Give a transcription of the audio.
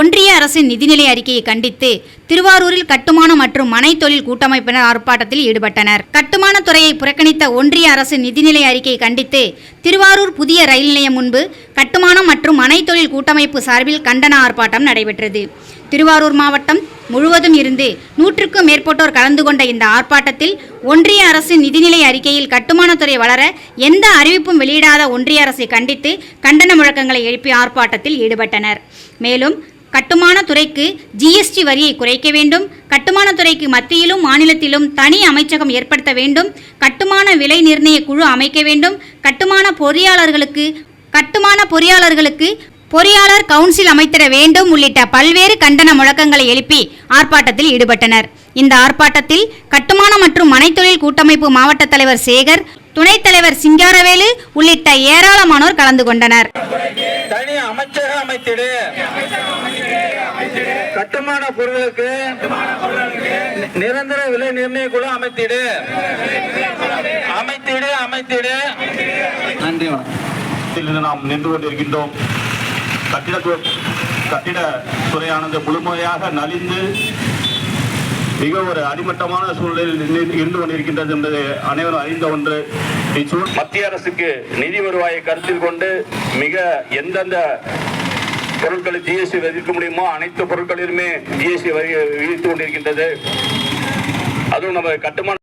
ஒன்றிய அரசின் நிதிநிலை அறிக்கையை கண்டித்து திருவாரூரில் கட்டுமான மற்றும் மனை தொழில் கூட்டமைப்பினர் ஆர்ப்பாட்டத்தில் ஈடுபட்டனர். கட்டுமான துறையை புறக்கணித்த ஒன்றிய அரசின் நிதிநிலை அறிக்கையை கண்டித்து திருவாரூர் புதிய ரயில் நிலையம் முன்பு கட்டுமானம் மற்றும் மனை தொழில் கூட்டமைப்பு சார்பில் கண்டன ஆர்ப்பாட்டம் நடைபெற்றது. திருவாரூர் மாவட்டம் முழுவதும் இருந்து நூற்றுக்கும் மேற்பட்டோர் கலந்து கொண்ட இந்த ஆர்ப்பாட்டத்தில் ஒன்றிய அரசின் நிதிநிலை அறிக்கையில் கட்டுமானத்துறை வளர எந்த அறிவிப்பும் வெளியிடாத ஒன்றிய அரசை கண்டித்து கண்டன முழக்கங்களை எழுப்பி ஆர்ப்பாட்டத்தில் ஈடுபட்டனர். மேலும் கட்டுமான துறைக்கு ஜிஎஸ்டி வரியை குறைக்க வேண்டும். கட்டுமான துறைக்கு மத்தியிலும் மாநிலத்திலும் தனி அமைச்சகம் ஏற்படுத்த வேண்டும். கட்டுமான விலை நிர்ணய குழு அமைக்க வேண்டும். கட்டுமான பொறியாளர்களுக்கு கட்டுமான பொறியாளர்களுக்கு பொறியாளர் கவுன்சில் அமைத்திட வேண்டும் உள்ளிட்ட பல்வேறு கண்டன முழக்கங்களை எழுப்பி ஆர்ப்பாட்டத்தில் ஈடுபட்டனர். இந்த ஆர்ப்பாட்டத்தில் கட்டுமான மற்றும் மனைத்தொழில் கூட்டமைப்பு மாவட்ட தலைவர் சேகர் துணைத் தலைவர் சிங்காரவேலு உள்ளிட்ட ஏராளமானோர் கலந்து கொண்டனர். தனி அமைச்சகம் அமைத்திடு. கட்டுமான பொருளுக்கு நிரந்தர விலை நிர்ணய குழு அமைத்திடு. அமைத்திடு அமைத்திடு. நன்றி வணக்கம். நாம் நின்று கொண்டிருக்கின்றோம். கட்டிட கட்டிட துறையானது முழுமையாக நலிந்து மிக ஒரு அடிமட்டமான சூழ்நிலையில் நின்று- இருந்து கொண்டிருக்கின்றது என்பது அனைவரும் அறிந்த ஒன்று. மத்திய அரசுக்கு நிதி வருவாயை கருத்தில் கொண்டு மிக எந்தெந்த பொருட்களை ஜிஎஸ்டி விதிக்க முடியுமோ அனைத்து பொருட்களிலுமே ஜிஎஸ்டி வரி விதித்துக் கொண்டிருக்கின்றது. அதுவும் நம்ம கட்டுமான